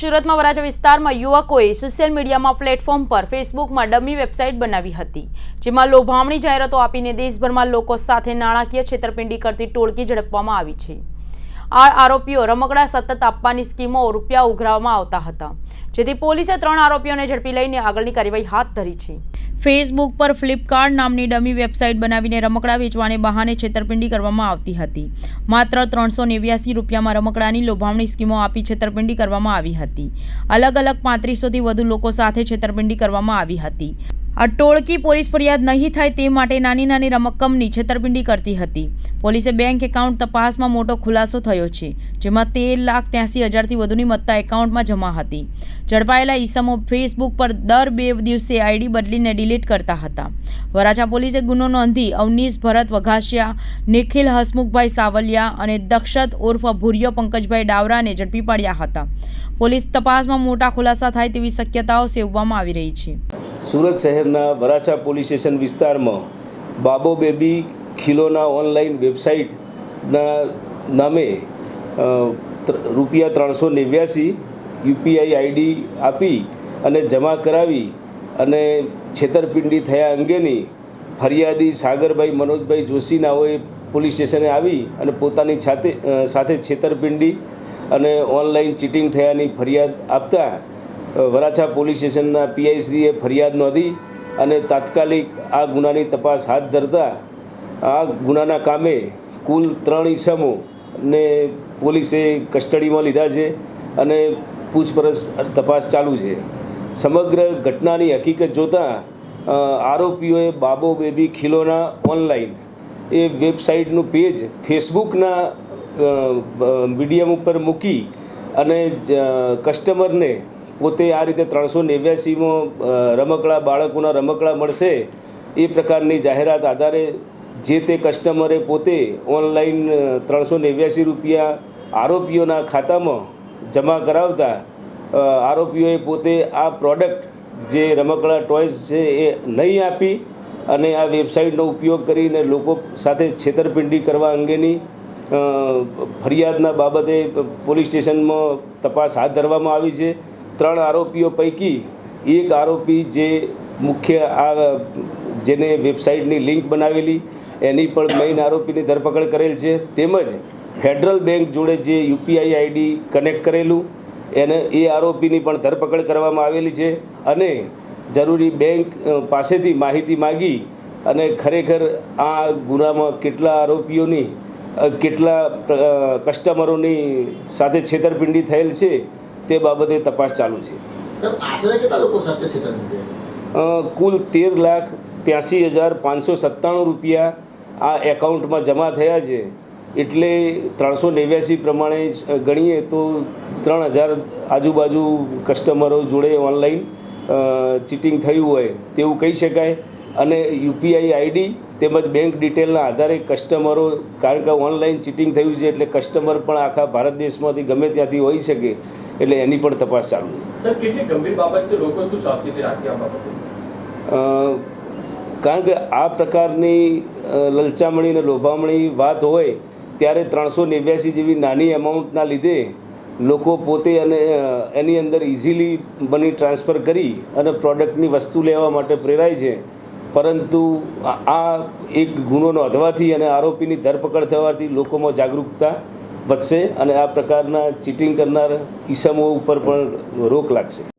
સુરતમાં વરાછા વિસ્તારમાં યુવકોએ સોશિયલ મીડિયામાં પ્લેટફોર્મ પર ફેસબુકમાં ડમી વેબસાઇટ બનાવી હતી, જેમાં લોભામણી જાહેરાતો આપીને દેશભરમાં લોકો સાથે નાણાકીય છેતરપિંડી કરતી ટોળકી ઝડપવામાં આવી છે. આ આરોપીઓ રમકડા સતત આપવાની સ્કીમો રૂપિયા ઉઘરાવવામાં આવતા હતા, જેથી પોલીસે ત્રણ આરોપીઓને ઝડપી લઈને આગળની કાર્યવાહી હાથ ધરી છે. ફેસબુક પર ફ્લિપકાર્ટ નામની ડમી વેબસાઇટ બનાવીને રમકડા વેચવાને બહાને છેતરપિંડી કરવામાં આવતી હતી. માત્ર ત્રણસો નેવ્યાસી રૂપિયામાં રમકડાની લોભામણી સ્કીમો આપી છેતરપિંડી કરવામાં આવી હતી. અલગ અલગ પાંત્રીસોથી વધુ લોકો સાથે છેતરપિંડી કરવામાં આવી હતી. ટોળકી પોલીસ ફરિયાદ નહીં થાય તે માટે નાની નાની રમકમની છેતરપિંડી કરતી હતી. પોલીસે બેંક એકાઉન્ટ તપાસમાં મોટો ખુલાસો થયો છે, જેમાં તેર લાખ ત્યાંસી હજારથી વધુની મત્તા એકાઉન્ટમાં જમા હતી. ઝડપાયેલા ઈસમો ફેસબુક પર દર બે દિવસે આઈડી બદલીને ડિલીટ કરતા હતા. વરાછા પોલીસે ગુનો નોંધી અવનીશ ભરત વઘાસિયા, નિખિલ હસમુખભાઈ સાવલિયા અને દક્ષત ઉર્ફ ભૂર્યો પંકજભાઈ ડાવરાને ઝડપી પાડ્યા હતા. પોલીસ તપાસમાં મોટા ખુલાસા થાય તેવી શક્યતાઓ સેવવામાં આવી રહી છે. સુરત શહેરના વરાછા પોલીસ સ્ટેશન વિસ્તારમાં બાબો બેબી ખીલોના ઓનલાઈન વેબસાઇટના નામે રૂપિયા ત્રણસો નેવ્યાસી યુપીઆઈ આઈડી આપી અને જમા કરાવી અને છેતરપિંડી થયા અંગેની ફરિયાદી સાગરભાઈ મનોજભાઈ જોશી નાઓએ પોલીસ સ્ટેશને આવી અને પોતાની છાતે સાથે છેતરપિંડી અને ઓનલાઈન ચીટિંગ થયાની ફરિયાદ આપતા વરાછા પોલીસ સ્ટેશનના પીઆઈશ્રીએ ફરિયાદ નોંધી અને તાત્કાલિક આ ગુનાની તપાસ હાથ ધરતા આ ગુનાના કામે કુલ ત્રણ ઈસમો ને પોલીસે કસ્ટડીમાં લીધા છે અને પૂછપરછ તપાસ ચાલુ છે. સમગ્ર ઘટનાની હકીકત જોતાં આરોપીઓએ બાબો બેબી ખીલોના ઓનલાઈન એ વેબસાઇટનું પેજ ફેસબુકના મીડિયમ ઉપર મૂકી અને કસ્ટમરને પોતે આ રીતે ત્રણસો નેવ્યાસીમાં રમકડા, બાળકોના રમકડા મળશે, એ પ્રકારની જાહેરાત આધારે જે તે કસ્ટમરે પોતે ઓનલાઈન ત્રણસો નેવ્યાસી રૂપિયા આરોપીઓના ખાતામાં જમા કરાવતા આરોપીઓએ પોતે આ પ્રોડક્ટ જે રમકડા, ટોયસ છે એ નહીં આપી અને આ વેબસાઇટનો ઉપયોગ કરીને લોકો સાથે છેતરપિંડી કરવા અંગેની ફરિયાદના બાબતે પોલીસ સ્ટેશનમાં તપાસ હાથ ધરવામાં આવી છે. ત્રણ આરોપીઓ પૈકી એક આરોપી જે મુખ્ય આ જેને વેબસાઇટની લિંક બનાવેલી, એની પણ મેઇન આરોપીની ધરપકડ કરેલ છે. તેમજ ફેડરલ બેંક જોડે જે યુપીઆઈ આઈડી કનેક્ટ કરેલું, એને એ આરોપીની પણ ધરપકડ કરવામાં આવેલી છે. અને જરૂરી બેંક પાસેથી માહિતી માગી અને ખરેખર આ ગુનામાં કેટલા આરોપીઓની કેટલા કસ્ટમરોની સાથે છેતરપિંડી થયેલ છે તે બાબતે તપાસ ચાલુ છે. કુલ તેર લાખ ત્યાંસી હજાર પાંચસો સત્તાણું રૂપિયા આ એકાઉન્ટમાં જમા થયા છે. એટલે ત્રણસો નેવ્યાસી પ્રમાણે ગણીએ તો ત્રણ હજાર આજુબાજુ કસ્ટમરો જોડે ઓનલાઈન ચીટિંગ થયું હોય તેવું કહી શકાય. અને યુપીઆઈ આઈડી તેમજ બેંક ડિટેલના આધારે કસ્ટમરો કારણ કે ઓનલાઈન ચીટિંગ થયું છે એટલે કસ્ટમર પણ આખા ભારત દેશમાંથી ગમે ત્યાંથી હોઈ શકે એટલે એની પણ તપાસ ચાલુ છે. કારણ કે આ પ્રકારની લલચામણી અને લોભામણી વાત હોય ત્યારે ત્રણસો નેવ્યાસી જેવી નાની એમાઉન્ટના લીધે લોકો પોતે અને એની અંદર ઇઝીલી મની ટ્રાન્સફર કરી અને પ્રોડક્ટની વસ્તુ લેવા માટે પ્રેરાય છે. પરંતુ આ- એક ગુનો નોંધવાથી અને આરોપીની ધરપકડ થવાથી લોકોમાં જાગૃતતા વધશે અને આ પ્રકારના ચીટિંગ કરનાર ઈસમો ઉપર પણ રોક લાગશે.